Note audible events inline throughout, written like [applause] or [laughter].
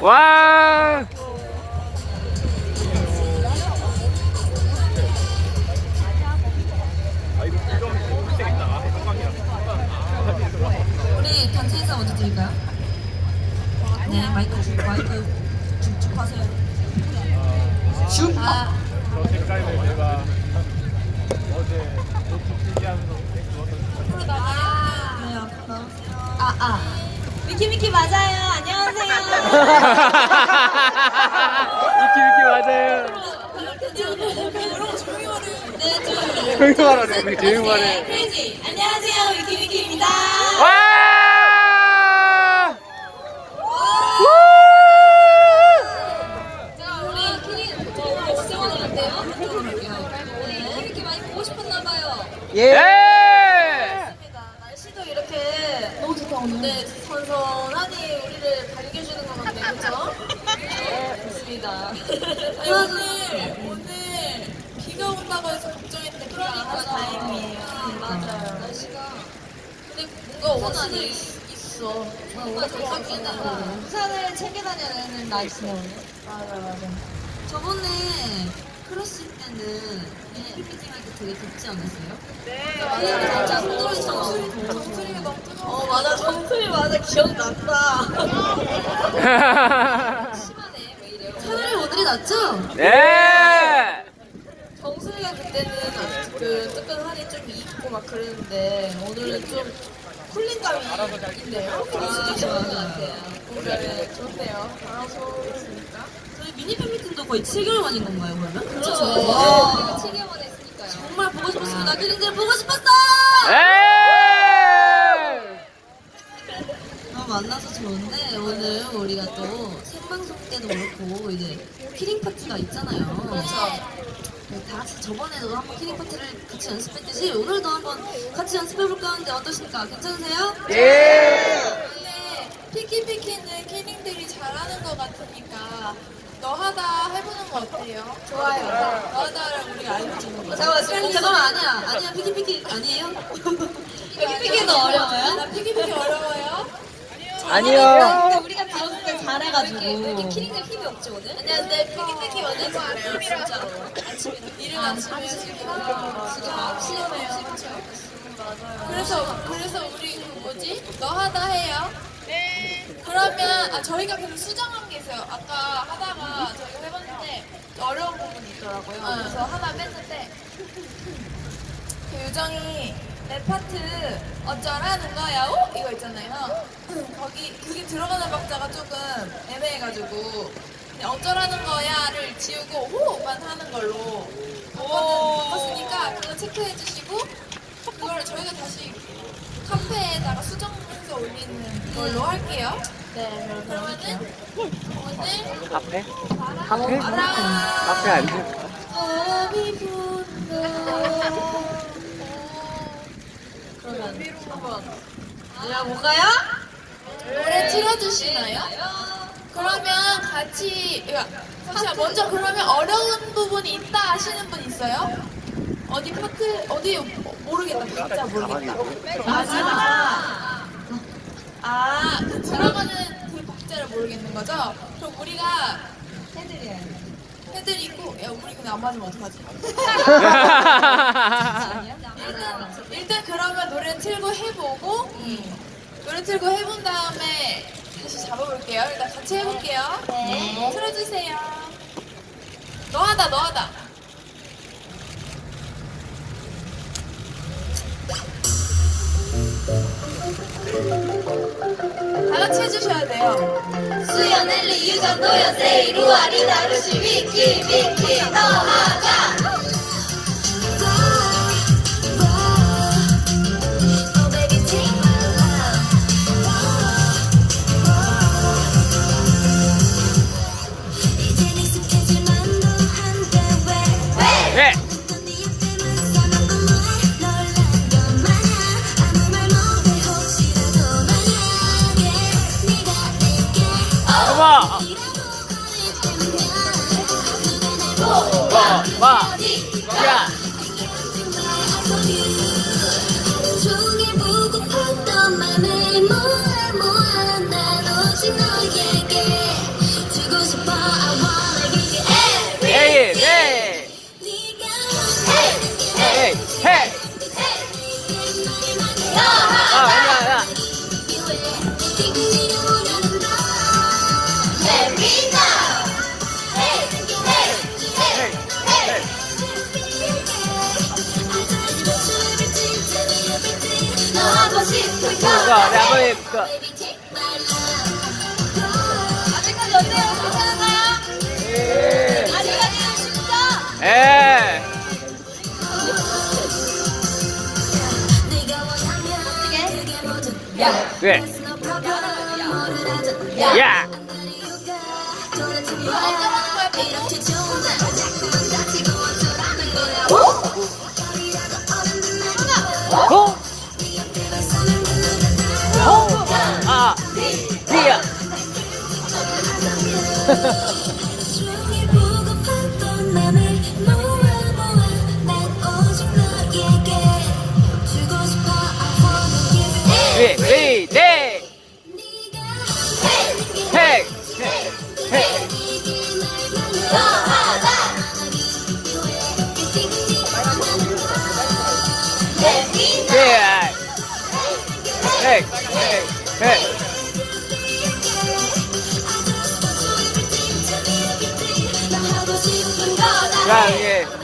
와. 우리 단체 인사 먼저 드릴까요? 네, 마이크 주, 마이크 쭉쭉 하세요. 쭉. 아, 저 색깔을 제가 어제 노트 필기하면서 네, 앞으로 나오세요. 아, 아. 미키 미키 맞아요. 안녕하세요. [laughs] 이키 이키 맞아요. 네, 좀. 조용히 말하네. 왜 조용히 말해. 크레이지. 안녕하세요. 미키 미키입니다. 와! 자, 우리 키링 저 오늘 진짜 많았는데요? 네, 이렇게 많이 보고 싶었나 봐요. 예! 날씨도 이렇게 너무 좋다 오늘. 네, 선선하니 우리를 밝혀주는 것 같네요, 그렇죠? 좋습니다. 아니, [laughs] 오늘 오늘 비가 온다고 해서 걱정했는데 비가 안 그러니까 와서 다행이에요. 다행이에요. 맞아요. 날씨가 근데 뭔가 원한이 있어. 뭔가 대박이다. 우산을 챙겨 다녀야 되는 날씨네 오늘. 맞아 맞아. 저번에 크로스 때는 PPT 할때 되게 덥지 않았어요? 네, 맞아요. 진짜 손으로 정수리 정수리가 너무 뜨거워. 어 맞아 정수리 맞아 기억난다. 심하네 왜 이래요? 차라리 오늘이 낫죠? 예! 정수리가 그때는 그 뜨끈하니 좀 입고 막 그랬는데 오늘은 좀 쿨링감이 있네요. 진짜 좋은 것 같아요. 오늘 좋네요. 바라서 있으니까. 저희 미니 팬 미팅도 거의 7개월 만인 건가요 그러면? 그렇죠. 네. 7개월 만에 했으니까요. 정말 보고 싶었습니다. 키링들 보고 싶었어! 예! 아, 만나서 좋은데 오늘 우리가 또 생방송 때도 그렇고 이제 키링 파티가 있잖아요. 그렇죠. 다 같이 저번에도 한번 키링 파티를 같이 연습했듯이 오늘도 한번 같이 연습해볼까 하는데 어떠십니까? 괜찮으세요? 예! 원래 피키피키는 키링들이 잘하는 것 같으니까 너 하다 해보는 거 어때요? 좋아요. 너 하다랑 우리가 알려주는 거. 잠깐만, 잠깐만, 잠깐만 아니야. 아니야, 피키피키 아니에요? 피키피키도 어려워요? 나 피키피키 어려워요? 아니요. 근데 우리가 배웠을 때 잘해가지고. 근데 키링들 힘이 없지 오늘? 아니야, 근데 피키피키 완전 잘해요, 진짜로. 아침에 이른 아침에 지금 진짜 시험해요. 그래서 그래서 우리 그 뭐지? 너 하다 해요. 네. 그러면 아 저희가 계속 수정한 게 있어요. 아까 하다가 저희가 해봤는데 어려운 부분이 있더라고요. 그래서 하나 뺐는데 그 유정이 내 파트 어쩌라는 거야? 오? 이거 있잖아요. 거기 그게 들어가는 박자가 조금 애매해가지고 그냥 어쩌라는 거야를 지우고 호만 하는 걸로 바꿨으니까 그거 체크해 주시고 그걸 저희가 다시 카페에다가 수정해서 올리는 걸로 할게요. 네, 그러면은 오늘 카페? 카페? 카페. 그러면 한번 들어볼까요? 노래 틀어주시나요? 그러면 같이 그러니까 잠시만 먼저 그러면 어려운 부분이 있다 하시는 분 있어요? 어디 파트 어디 모르겠다 진짜 모르겠다 마지막 아, 그 들어가는 그 박자를 모르겠는 거죠? 그럼 우리가 해드려요. 해드리고, 야, 우리 근데 안 맞으면 어떡하지? [laughs] 일단, 일단 그러면 노래 틀고 해보고, 노래 틀고 해본 다음에 다시 잡아볼게요. 일단 같이 해볼게요. 네. 틀어주세요. 너 하다, 너 하다. 다 같이 해주셔야 돼요. 수연, 엘리, 유정, 도연, 세이, 루아리, 나루시, 미키, 미키, 너 하자. 때면 와! 와! 야! 그거 내가 그거 아직까지 어때요? 괜찮은가요? 아직까지는 쉽죠? 예. 왜? 야. 어쩌라는 거야? 어? Ha ha ha! 자, 이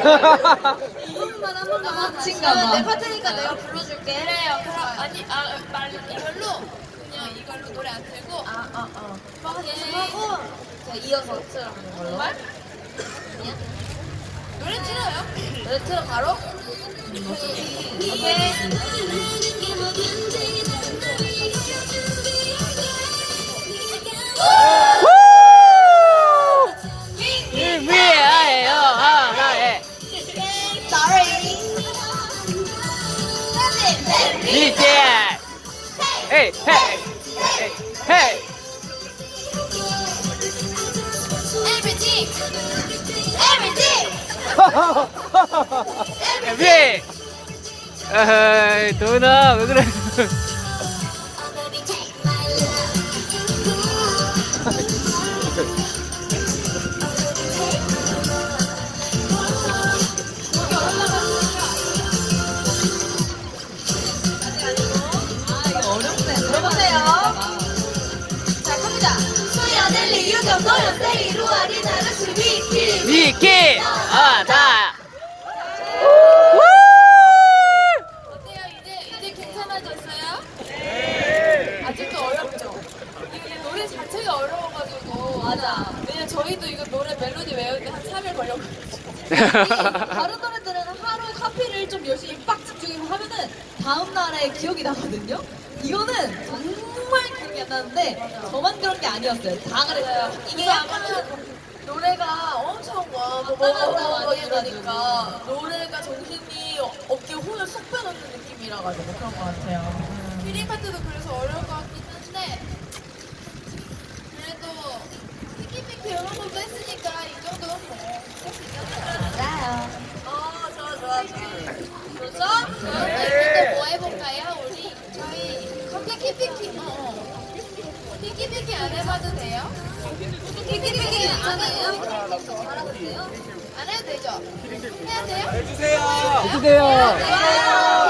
이것만 한 번만 미친가 봐. 내 파트니까 내가 불러줄게. 그래요 그럼 아니 아말 이걸로 그냥 이걸로 노래 안 틀고 아 아아 오케이. 하고 자 이어서 틀어가는 걸로. 정말 노래 틀어요 노래 틀어 바로. 이게 원하는 이제. 헤이, 헤이. 헤이. Everything Everything 위. 에이, 도훈아, 왜 그래? 위키. 위키. 아, 다. 어때요? 이제 이제 괜찮아졌어요? 네. 아직도 어렵죠. 이게 노래 자체가 어려워가지고 맞아. 왜냐 면 저희도 이거 노래 멜로디 외우는데 한 3일 걸려가지고 [laughs] 다른 노래들은 하루 카피를 좀 열심히 빡 집중해서 하면은 다음 날에 기억이 나거든요. 이거는 정말 기억이 안 나는데 저만 그런 게 아니었어요. 다 그랬어요. 이게 아마 노래가 엄청 와, 뭐, 뭐, 뭐, 뭐, 뭐 이러니까 노래가 정신이 어깨에 혼을 쏙 빼놓는 느낌이라 가지고 그런 것 같아요. 피링 파트도 그래서 어려울 것 같긴 한데 그래도 피키피키 이런 것도 했으니까 이 정도는 뭐할수 있잖아요. 맞아요. 어, 좋아, 좋아, 좋아. 그렇죠? 이제 뭐 해볼까요? 우리 저희 피키피키 어. 피키피키 안 해봐도 돼요? 피키피키 괜찮아 요? 잘하는데요? 안 해도 되죠? 해야 돼요? 해주세요. 해야 돼요?